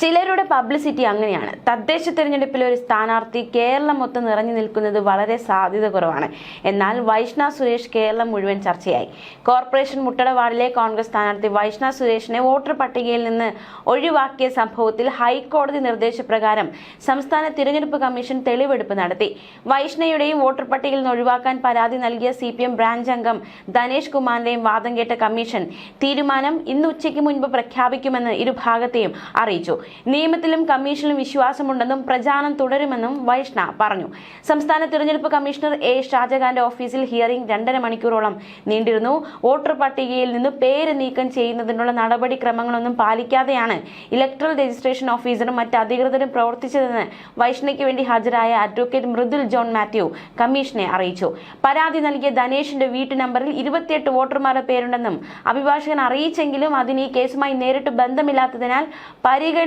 ചിലരുടെ പബ്ലിസിറ്റി അങ്ങനെയാണ്. തദ്ദേശ തിരഞ്ഞെടുപ്പിൽ ഒരു സ്ഥാനാർത്ഥി കേരളം മൊത്തം നിറഞ്ഞു നിൽക്കുന്നത് വളരെ സാധ്യത കുറവാണ് എന്നാൽ വൈഷ്ണ സുരേഷ് കേരളം മുഴുവൻ ചർച്ചയായി. കോർപ്പറേഷൻ മുട്ടട വാർഡിലെ കോൺഗ്രസ് സ്ഥാനാർത്ഥി വൈഷ്ണ സുരേഷിനെ വോട്ടർ പട്ടികയിൽ നിന്ന് ഒഴിവാക്കിയ സംഭവത്തിൽ ഹൈക്കോടതി നിർദ്ദേശപ്രകാരം സംസ്ഥാന തിരഞ്ഞെടുപ്പ് കമ്മീഷൻ തെളിവെടുപ്പ് നടത്തി. വൈഷ്ണയുടെയും വോട്ടർ പട്ടികയിൽ നിന്ന് ഒഴിവാക്കാൻ പരാതി നൽകിയ സി ബ്രാഞ്ച് അംഗം ധനേഷ് കുമാറിന്റെയും വാദം കേട്ട കമ്മീഷൻ തീരുമാനം ഇന്ന് ഉച്ചയ്ക്ക് മുൻപ് പ്രഖ്യാപിക്കുമെന്ന് ഇരുഭാഗത്തെയും അറിയിച്ചു. നിയമത്തിലും കമ്മീഷനിലും വിശ്വാസമുണ്ടെന്നും പ്രചാരണം തുടരുമെന്നും വൈഷ്ണ പറഞ്ഞു. സംസ്ഥാന തിരഞ്ഞെടുപ്പ് കമ്മീഷണർ എ ഷാജഹാന്റെ ഓഫീസിൽ ഹിയറിംഗ് രണ്ടര മണിക്കൂറോളം നീണ്ടിരുന്നു. വോട്ടർ പട്ടികയിൽ നിന്ന് പേര് നീക്കം ചെയ്യുന്നതിനുള്ള നടപടിക്രമങ്ങളൊന്നും പാലിക്കാതെയാണ് ഇലക്ട്രൽ രജിസ്ട്രേഷൻ ഓഫീസറും മറ്റ് അധികൃതരും പ്രവർത്തിച്ചതെന്ന് വൈഷ്ണയ്ക്ക് വേണ്ടി ഹാജരായ അഡ്വക്കേറ്റ് മൃദുൽ ജോൺ മാത്യു കമ്മീഷനെ അറിയിച്ചു. പരാതി നൽകിയ ധനേഷിന്റെ വീട്ടു നമ്പറിൽ ഇരുപത്തിയെട്ട് വോട്ടർമാരുടെ പേരുണ്ടെന്നും അഭിഭാഷകൻ അറിയിച്ചെങ്കിലും അതിന് ഈ കേസുമായി നേരിട്ട് ബന്ധമില്ലാത്തതിനാൽ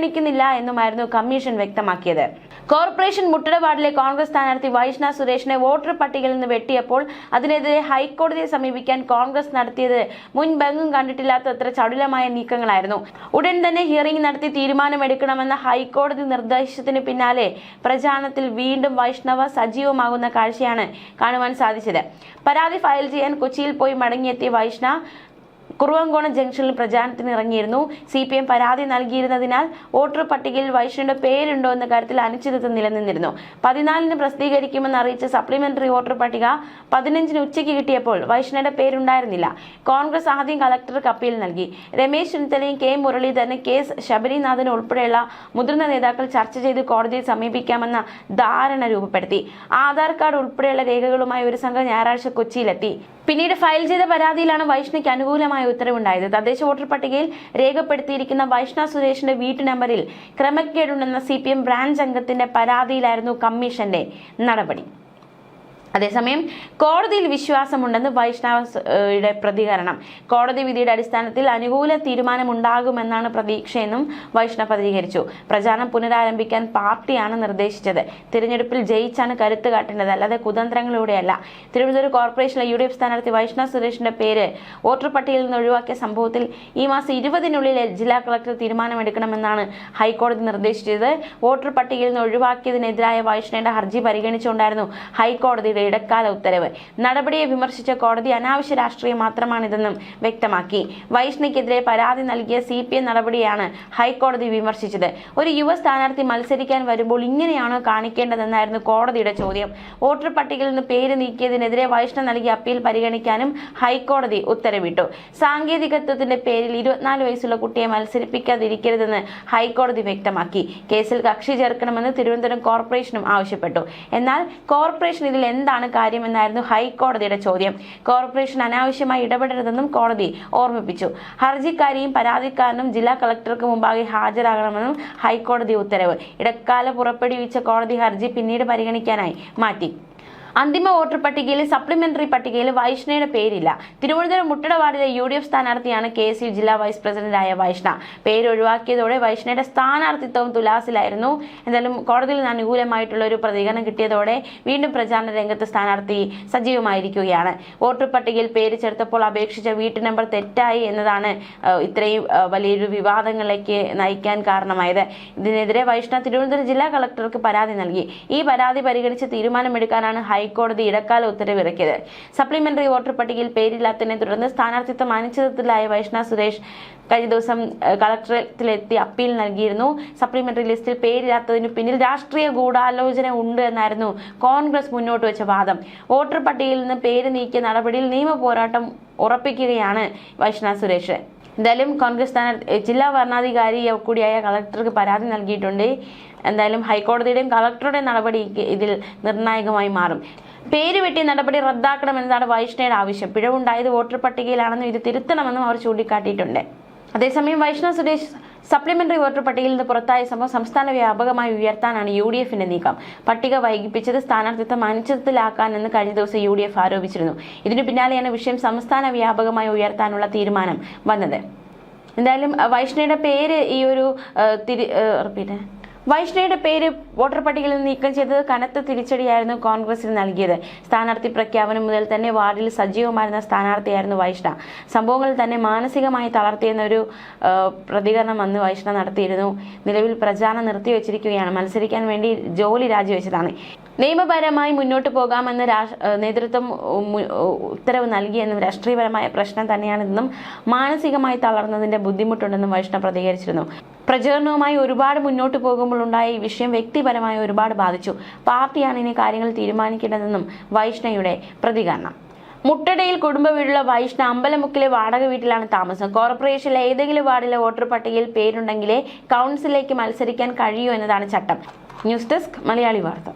പരിഗണിക്കുന്നില്ല എന്നുമായിരുന്നു കമ്മീഷൻ വ്യക്തമാക്കിയത്. കോർപ്പറേഷൻ മുട്ടടവാടിലെ കോൺഗ്രസ് സ്ഥാനാർത്ഥി വൈഷ്ണ സുരേഷിനെ വോട്ടർ പട്ടികയിൽ നിന്ന് വെട്ടിയപ്പോൾ അതിനെതിരെ ഹൈക്കോടതിയെ സമീപിക്കാൻ കോൺഗ്രസ് നടത്തിയത് മുൻപെങ്ങും കണ്ടിട്ടില്ലാത്തത്ര ചടുലമായ നീക്കങ്ങളായിരുന്നു. ഉടൻ തന്നെ ഹിയറിംഗ് നടത്തി തീരുമാനമെടുക്കണമെന്ന ഹൈക്കോടതി നിർദ്ദേശത്തിന് പിന്നാലെ പ്രചാരണത്തിൽ വീണ്ടും വൈഷ്ണവ സജീവമാകുന്ന കാഴ്ചയാണ് കാണുവാൻ സാധിച്ചത്. പരാതി ഫയൽ ചെയ്യാൻ കൊച്ചിയിൽ പോയി മടങ്ങിയെത്തിയ വൈഷ്ണവ് കുറുവങ്കോണം ജംഗ്ഷനിൽ പ്രചാരണത്തിന് ഇറങ്ങിയിരുന്നു. സി പി എം പരാതി നൽകിയിരുന്നതിനാൽ വോട്ടർ പട്ടികയിൽ വൈഷ്ണയുടെ പേരുണ്ടോ എന്ന കാര്യത്തിൽ അനിശ്ചിതത്വം നിലനിന്നിരുന്നു. പതിനാലിന് പ്രസിദ്ധീകരിക്കുമെന്ന് അറിയിച്ച സപ്ലിമെന്ററി വോട്ടർ പട്ടിക പതിനഞ്ചിന് ഉച്ചയ്ക്ക് കിട്ടിയപ്പോൾ വൈഷ്ണയുടെ പേരുണ്ടായിരുന്നില്ല. കോൺഗ്രസ് ആദ്യം കളക്ടർക്ക് അപ്പീൽ നൽകി. രമേശ് ചെന്നിത്തലയും കെ മുരളീധരനും കെ ശബരിനാഥനും ഉൾപ്പെടെയുള്ള മുതിർന്ന നേതാക്കൾ ചർച്ച ചെയ്ത് കോടതിയെ സമീപിക്കാമെന്ന ധാരണ രൂപപ്പെടുത്തി. ആധാർ കാർഡ് ഉൾപ്പെടെയുള്ള രേഖകളുമായി ഒരു സംഘം ഞായറാഴ്ച കൊച്ചിയിലെത്തി. പിന്നീട് ഫയൽ ചെയ്ത പരാതിയിലാണ് വൈഷ്ണയ്ക്ക് അനുകൂലമായ ഉത്തരവുണ്ടായത്. തദ്ദേശ വോട്ടർ പട്ടികയിൽ രേഖപ്പെടുത്തിയിരിക്കുന്ന വൈഷ്ണ സുരേഷിന്റെ വീട്ടു നമ്പറിൽ ക്രമക്കേടുണ്ടെന്ന സി പി എം ബ്രാഞ്ച് അംഗത്തിന്റെ പരാതിയിലായിരുന്നു കമ്മീഷന്റെ നടപടി. അതേസമയം കോടതിയിൽ വിശ്വാസമുണ്ടെന്ന് വൈഷ്ണവയുടെ പ്രതികരണം. കോടതി വിധിയുടെ അടിസ്ഥാനത്തിൽ അനുകൂല തീരുമാനമുണ്ടാകുമെന്നാണ് പ്രതീക്ഷയെന്നും വൈഷ്ണവ് പ്രതികരിച്ചു. പ്രചാരണം പുനരാരംഭിക്കാൻ പാർട്ടിയാണ് നിർദ്ദേശിച്ചത്. തിരഞ്ഞെടുപ്പിൽ ജയിച്ചാണ് കരുത്ത് കാട്ടേണ്ടത്. അല്ലാതെ കുതന്ത്രങ്ങളിലൂടെയല്ല തിരുവനന്തപുരം കോർപ്പറേഷനിലെ യു ഡി എഫ് സ്ഥാനാർത്ഥി വൈഷ്ണവ് സുരേഷിന്റെ പേര് വോട്ടർ പട്ടികയിൽ നിന്ന് ഒഴിവാക്കിയ സംഭവത്തിൽ ഈ മാസം ഇരുപതിനുള്ളിൽ ജില്ലാ കളക്ടർ തീരുമാനമെടുക്കണമെന്നാണ് ഹൈക്കോടതി നിർദ്ദേശിച്ചത്. വോട്ടർ പട്ടികയിൽ നിന്ന് ഒഴിവാക്കിയതിനെതിരായ വൈഷ്ണയുടെ ഹർജി പരിഗണിച്ചുകൊണ്ടായിരുന്നു ഹൈക്കോടതിയുടെ ഇടക്കാല ഉത്തരവ്. നടപടിയെ വിമർശിച്ച കോടതി അനാവശ്യ രാഷ്ട്രീയം മാത്രമാണിതെന്നും വ്യക്തമാക്കി. വൈഷ്ണയ്ക്കെതിരെ പരാതി നൽകിയ സി പി എം നടപടിയാണ് ഹൈക്കോടതി വിമർശിച്ചത്. ഒരു യുവ സ്ഥാനാർത്ഥി മത്സരിക്കാൻ വരുമ്പോൾ ഇങ്ങനെയാണോ കാണിക്കേണ്ടതെന്നായിരുന്നു കോടതിയുടെ ചോദ്യം. വോട്ടർ പട്ടികയിൽ നിന്ന് പേര് നീക്കിയതിനെതിരെ വൈഷ്ണവ് നൽകിയ അപ്പീൽ പരിഗണിക്കാനും ഹൈക്കോടതി ഉത്തരവിട്ടു. സാങ്കേതികത്വത്തിന്റെ പേരിൽ ഇരുപത്തിനാല് വയസ്സുള്ള കുട്ടിയെ മത്സരിപ്പിക്കാതിരിക്കരുതെന്ന് ഹൈക്കോടതി വ്യക്തമാക്കി. കേസിൽ കക്ഷി ചേർക്കണമെന്ന് തിരുവനന്തപുരം കോർപ്പറേഷനും ആവശ്യപ്പെട്ടു. എന്നാൽ കോർപ്പറേഷൻ ഇതിൽ എന്താണ് കാര്യമെന്നായിരുന്നു ഹൈക്കോടതിയുടെ ചോദ്യം. കോർപ്പറേഷൻ അനാവശ്യമായി ഇടപെടരുതെന്നും കോടതി ഓർമ്മിപ്പിച്ചു. ഹർജിക്കാരിയും പരാതിക്കാരനും ജില്ലാ കളക്ടർക്ക് മുമ്പാകെ ഹാജരാകണമെന്നും ഹൈക്കോടതി ഉത്തരവ്. ഇടക്കാല പുറപ്പെടുവിച്ച കോടതി ഹർജി പിന്നീട് പരിഗണിക്കാനായി മാറ്റി. അന്തിമ വോട്ടർ പട്ടികയിൽ സപ്ലിമെന്ററി പട്ടികയിൽ വൈഷ്ണയുടെ പേരില്ല. തിരുവനന്തപുരം മുട്ടട വാർഡിലെ യു ഡി എഫ് സ്ഥാനാർത്ഥിയാണ് കെ യു ജില്ലാ വൈസ് പ്രസിഡന്റായ വൈഷ്ണ. പേരൊഴിവാക്കിയതോടെ വൈഷ്ണയുടെ സ്ഥാനാർത്ഥിത്വം തുലാസിലായിരുന്നു. എന്തായാലും കോടതിയിൽ നിന്ന് അനുകൂലമായിട്ടുള്ള ഒരു പ്രതികരണം കിട്ടിയതോടെ വീണ്ടും പ്രചാരണ രംഗത്ത് സ്ഥാനാർത്ഥി സജീവമായിരിക്കുകയാണ്. വോട്ടർ പട്ടികയിൽ പേര് ചേർത്തപ്പോൾ അപേക്ഷിച്ച വീട്ടു നമ്പർ തെറ്റായി എന്നതാണ് ഇത്രയും വലിയൊരു വിവാദങ്ങളിലേക്ക് നയിക്കാൻ കാരണമായത്. ഇതിനെതിരെ വൈഷ്ണ തിരുവനന്തപുരം ജില്ലാ കളക്ടർക്ക് പരാതി നൽകി. ഈ പരാതി പരിഗണിച്ച് തീരുമാനമെടുക്കാനാണ് ഹൈക്കോടതി ഇടക്കാല ഉത്തരവിറക്കിയത്. സപ്ലിമെന്ററി വോട്ടർ പട്ടികയിൽ പേരില്ലാത്തതിനെ തുടർന്ന് സ്ഥാനാർത്ഥിത്വം അനിശ്ചിതത്തിലായ വൈഷ്ണവ് സുരേഷ് കഴിഞ്ഞ ദിവസം കളക്ടറേറ്റിലെത്തി അപ്പീൽ നൽകിയിരുന്നു. സപ്ലിമെന്ററി ലിസ്റ്റിൽ പേരില്ലാത്തതിനു പിന്നിൽ രാഷ്ട്രീയ ഗൂഢാലോചന ഉണ്ട് എന്നായിരുന്നു കോൺഗ്രസ് മുന്നോട്ട് വെച്ച വാദം. വോട്ടർ പട്ടികയിൽ നിന്ന് പേര് നീക്കിയ നടപടിയിൽ നിയമ പോരാട്ടം ഉറപ്പിക്കുകയാണ് വൈഷ്ണ സുരേഷ്. എന്തായാലും കോൺഗ്രസ് സ്ഥാനാർത്ഥി ജില്ലാ ഭരണാധികാരി കൂടിയായ കളക്ടർക്ക് പരാതി നൽകിയിട്ടുണ്ട്. എന്തായാലും ഹൈക്കോടതിയുടെയും കളക്ടറുടെയും നടപടി ഇതിൽ നിർണായകമായി മാറും. പേര് വെട്ടി നടപടി റദ്ദാക്കണമെന്നതാണ് വൈഷ്ണയുടെ ആവശ്യം. പിഴവുണ്ടായത് വോട്ടർ പട്ടികയിലാണെന്നും ഇത് തിരുത്തണമെന്നും അവർ ചൂണ്ടിക്കാട്ടിയിട്ടുണ്ട്. അതേസമയം വൈഷ്ണവ് സുരേഷ് സപ്ലിമെന്ററി വോട്ടർ പട്ടികയിൽ നിന്ന് പുറത്തായ സംഭവം സംസ്ഥാന വ്യാപകമായി ഉയർത്താനാണ് യു ഡി എഫിന്റെ നീക്കം. പട്ടിക വൈകിപ്പിച്ചത് സ്ഥാനാർത്ഥിത്വം അനിശ്ചിതത്തിലാക്കാനെന്ന് കഴിഞ്ഞ ദിവസം യു ഡി എഫ് ആരോപിച്ചിരുന്നു. ഇതിനു പിന്നാലെയാണ് വിഷയം സംസ്ഥാന വ്യാപകമായി ഉയർത്താനുള്ള തീരുമാനം വന്നത്. എന്തായാലും വൈഷ്ണയുടെ പേര് ഈ ഒരു തിരി റിപ്പീറ്റ് വൈഷ്ണയുടെ പേര് വോട്ടർ പട്ടികയിൽ നിന്ന് നീക്കം ചെയ്തത് കനത്ത തിരിച്ചടിയായിരുന്നു കോൺഗ്രസിന് നൽകിയത്. സ്ഥാനാർത്ഥി പ്രഖ്യാപനം മുതൽ തന്നെ വാർഡിൽ സജീവമായിരുന്ന സ്ഥാനാർത്ഥിയായിരുന്നു വൈഷ്ണ. സംഭവങ്ങൾ തന്നെ മാനസികമായി തളർത്തിയെന്ന ഒരു പ്രതികരണം അന്ന് വൈഷ്ണ നടത്തിയിരുന്നു. നിലവിൽ പ്രചാരണം നിർത്തിവെച്ചിരിക്കുകയാണ്. മത്സരിക്കാൻ വേണ്ടി ജോലി രാജിവെച്ചതാണ്. നിയമപരമായി മുന്നോട്ട് പോകാമെന്ന് നേതൃത്വം ഉത്തരവ് നൽകിയെന്നും രാഷ്ട്രീയപരമായ പ്രശ്നം തന്നെയാണെന്നും മാനസികമായി തളർന്നതിന്റെ ബുദ്ധിമുട്ടുണ്ടെന്നും വൈഷ്ണവ് പ്രതികരിച്ചിരുന്നു. പ്രചരണവുമായി ഒരുപാട് മുന്നോട്ട് പോകുമ്പോൾ ഉണ്ടായ ഈ വിഷയം വ്യക്തിപരമായി ഒരുപാട് ബാധിച്ചു. പാർട്ടിയാണ് ഇനി കാര്യങ്ങൾ തീരുമാനിക്കേണ്ടതെന്നും വൈഷ്ണയുടെ പ്രതികരണം. മുട്ടടയിൽ കുടുംബ വീടുള്ള വൈഷ്ണ അമ്പലമുക്കിലെ വാടക വീട്ടിലാണ് താമസം. കോർപ്പറേഷനിലെ ഏതെങ്കിലും വാർഡിലെ വോട്ടർ പട്ടികയിൽ പേരുണ്ടെങ്കിലേ കൗൺസിലേക്ക് മത്സരിക്കാൻ കഴിയൂ എന്നതാണ് ചട്ടം. ന്യൂസ് ഡെസ്ക് മലയാളി വാർത്ത.